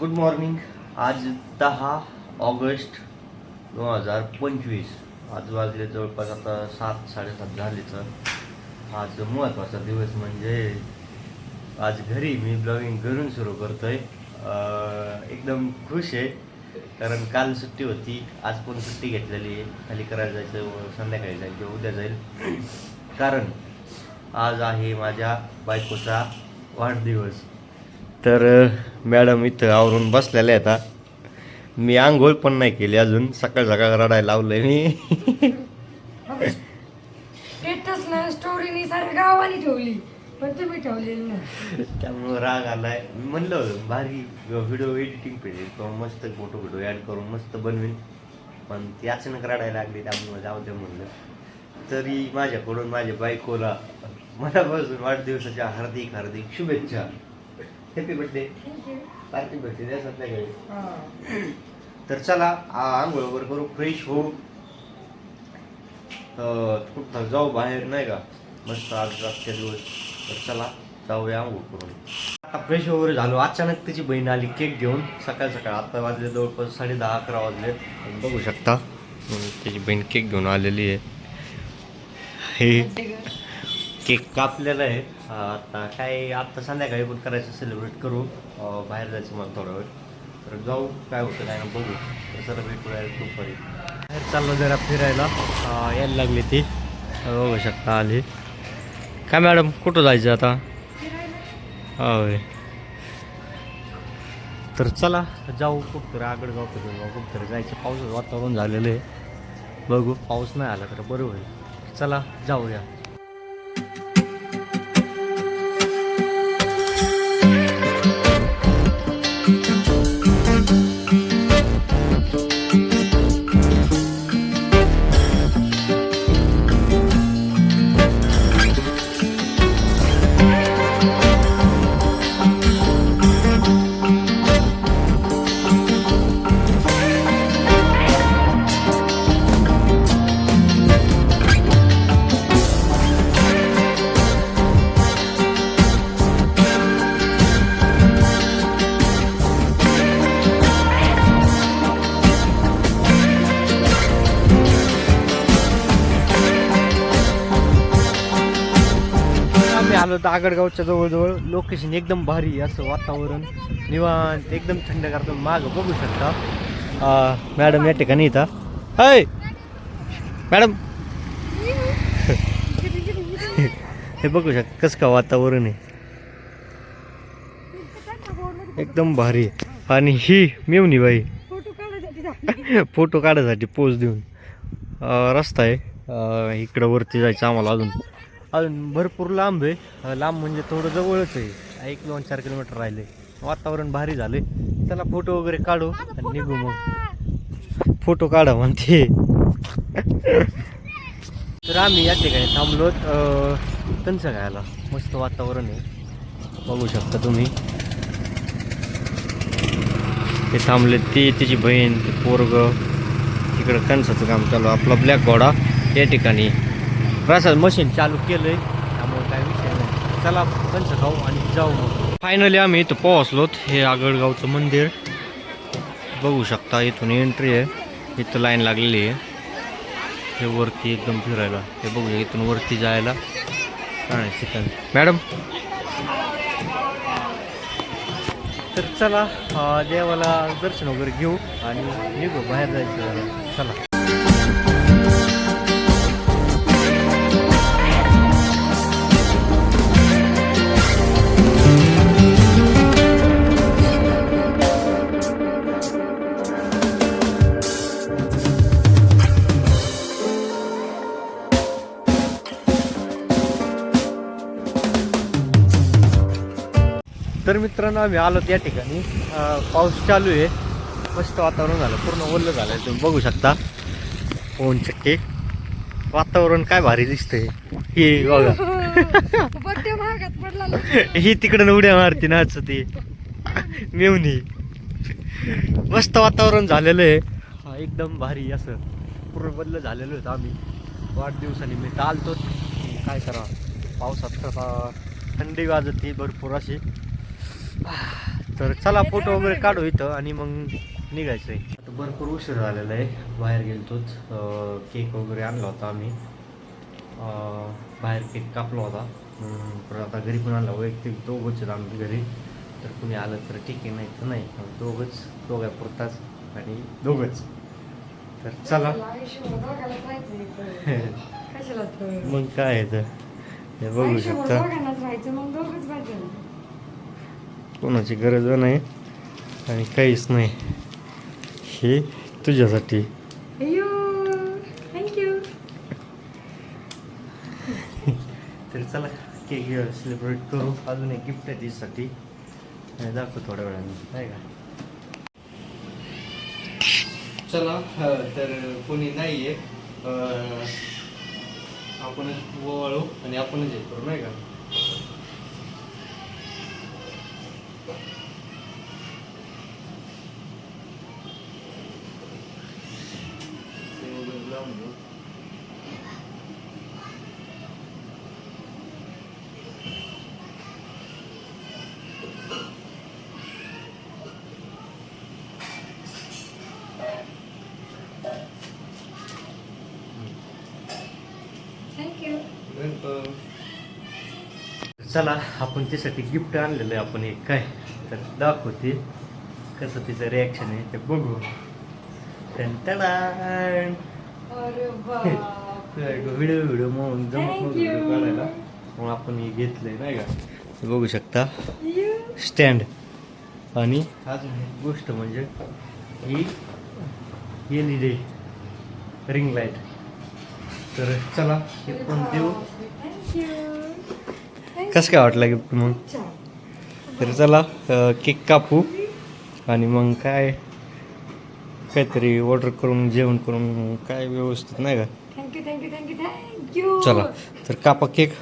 Good morning आज दहा August दोन हजार पंचवीस. आज वाजले जवळपास आता सात साडेसात झाले तर. आज महत्त्वाचा दिवस म्हणजे आज घरी मी ब्लॉगिंग घरून सुरू करतोय. आहे एकदम खुश आहे. कारण काल सुट्टी होती. आज पण सुट्टी घेतलेली आहे. खाली करायला जायचं व संध्याकाळी जायचं किंवा उद्या जाईल. कारण आज आहे माझ्या बायकोचा वाढदिवस. तर मॅडम इथं आवरून बसलेल्या आहेत हा. मी आंघोळ पण नाही केली अजून. सकाळ सकाळ रडायला लावलंय मी. स्टोरीनी साऱ्या गावाने ठेवली पण तुम्ही ठेवलेली नाही. त्यामुळं राग आलाय. मी म्हणलं भारी व्हिडिओ एडिटिंग पाहिजे किंवा मस्त फोटो व्हिडिओ ॲड करून मस्त बनवीन. पण ती अचानक रडायला लागली त्यामुळे जाऊ दे म्हणलं. तरी माझ्याकडून माझ्या बायकोला मनापासून वाढदिवसाच्या हार्दिक हार्दिक शुभेच्छा. हॅपी बर्थडे पार्टी बर्थडे द्या संध्याकाळी तर चला आ- आंघोळ वगैरे करू फ्रेश होऊ कुठं जाऊ बाहेर नाही का? मस्त आज रातच्या दिवस. तर चला जाऊया आंघोळ करून. आता फ्रेश वगैरे झालो. अचानक त्याची बहीण आली केक घेऊन. सकाळ सकाळ आता वाजले जवळपास साडे दहा अकरा वाजले. बघू शकता. हम्म, त्याची बहीण केक घेऊन आलेली आहे. हे केक कापलेला आहे. आता काय आता संध्याकाळी पण करायचं सेलिब्रेट करू. बाहेर जायचं मला थोडा वेळ. तर जाऊ काय होतं काय ना बघू. तर सर भेटूया दुपारी. बाहेर चाललो जरा फिरायला. यायला लागली ती. बघू शकता आली. काय मॅडम कुठं जायचं आता? होय. तर चला जाऊ कुठतरी आगड जाऊ कधी जाऊ. कुठतरी जायचं. पावसाचं वातावरण झालेलं आहे. बघू पाऊस नाही आला तर बरं होईल. चला जाऊया. आलो तर आगडगावच्या जवळजवळ लोकेशन एकदम भारी असं वातावरण. निवांत एकदम थंड करतो माग बघू शकता. मॅडम या ठिकाणी इथं. हय! मॅडम! हे बघू शकता कसं का वातावरण आहे. एकदम भारी आणि ही मेवणी बाई फोटो काढायसाठी पोच पोज देऊन रस्ता आहे. इकडं वरती जायचं आम्हाला अजून. अजून भरपूर लांब आहे. लांब म्हणजे थोडं जवळच आहे. एक दोन चार किलोमीटर राहिले. वातावरण भारी झाले चला फोटो वगैरे काढू आणि निघू मग. फोटो काढा म्हणते. तर आम्ही या ठिकाणी थांबलो कंच खायला मस्त वातावरण आहे. बघू शकता तुम्ही. ते थांबले ती तिची बहीण ते पोरग. तिकडं कणसाचं काम चालू आपला ब्लॅक घोडा या ठिकाणी. प्रसाद मशीन चालू केलंय. त्यामुळे काय विषय नाही. चला पंच खाऊ आणि जाऊ मग. फायनली आम्ही इथं पोहोचलोत हे आगळगावचं मंदिर. बघू शकता इथून एंट्री आहे. इथं लाईन लागलेली आहे. हे वरती एकदम फिरायला. हे बघू इथून वरती जायला. काय ठिकाण मॅडम? तर चला देवाला दर्शन वगैरे घेऊ आणि निघू बाहेर जायचं चला. मित्रांनो आम्ही आलो त्या ठिकाणी. पाऊस चालू आहे. मस्त वातावरण झालं. पूर्ण ओलं झालं तुम्ही बघू शकता. ओन चक्के. वातावरण काय भारी दिसतंय. हे बघा. ही तिकडं उड्या मारते नाच ती. मेवणी. मस्त वातावरण झालेलं आहे. हा, एकदम भारी असं. पूर्ण बदल झालेलो होतं आम्ही. वाढदिवसानिमित्त आलतो. काय करा. पावसात थंडी वाजते भरपूर अशी. तर चला फोटो वगैरे काढू इथं आणि मग निघायचं आहे. आता भरपूर उशीर झालेला आहे. बाहेर गेलतोच. केक वगैरे आणला होता आम्ही. बाहेर केक कापला होता. पण आता घरी पण आणला. वैयक्तिक दोघंच आहेत आम्ही घरी. तर कुणी आलं तर ठीक आहे नाही तर नाही. दोघंच दोघं पुरताच आणि दोघंच. तर चला? मग काय आहे तर? हे बघू शकता दोघांनाच राहायचं मग दोघंच पाहिजे कोणाची गरज नाही आणि काहीच नाही. हे तुझ्यासाठी. थँक्यू तर चला केक सेलिब्रेट करू. अजून एक गिफ्ट आहे तिच्यासाठी. आणि दाखवू थोड्या वेळाने नाही का? चला तर कोणी नाही आहे आपणच ओवाळू आणि आपणच हे करू नाही का? Thank you. चला आपण त्यासाठी गिफ्ट आणलेलं आहे आपण एक काय? तर दाखवते. कसं तिचं रिॲक्शन आहे ते बघू. व्हिडिओ व्हिडिओ म्हणून जमत. व्हिडिओ काढायला. मग आपण हे घेतलंय नाही का? बघू शकता. स्टँड आणि अजून एक गोष्ट म्हणजे ही L E D ring light तर चला हे पण देऊ. थँक्यू कसं काय वाटलं गिफ्ट मग? तर चला केक कापू आणि मग काय? काहीतरी ऑर्डर करून जेवण करून काय व्यवस्थित नाही का? थँक्यू थँक्यू थँक्यू थँक्यू चला तर कापा केक.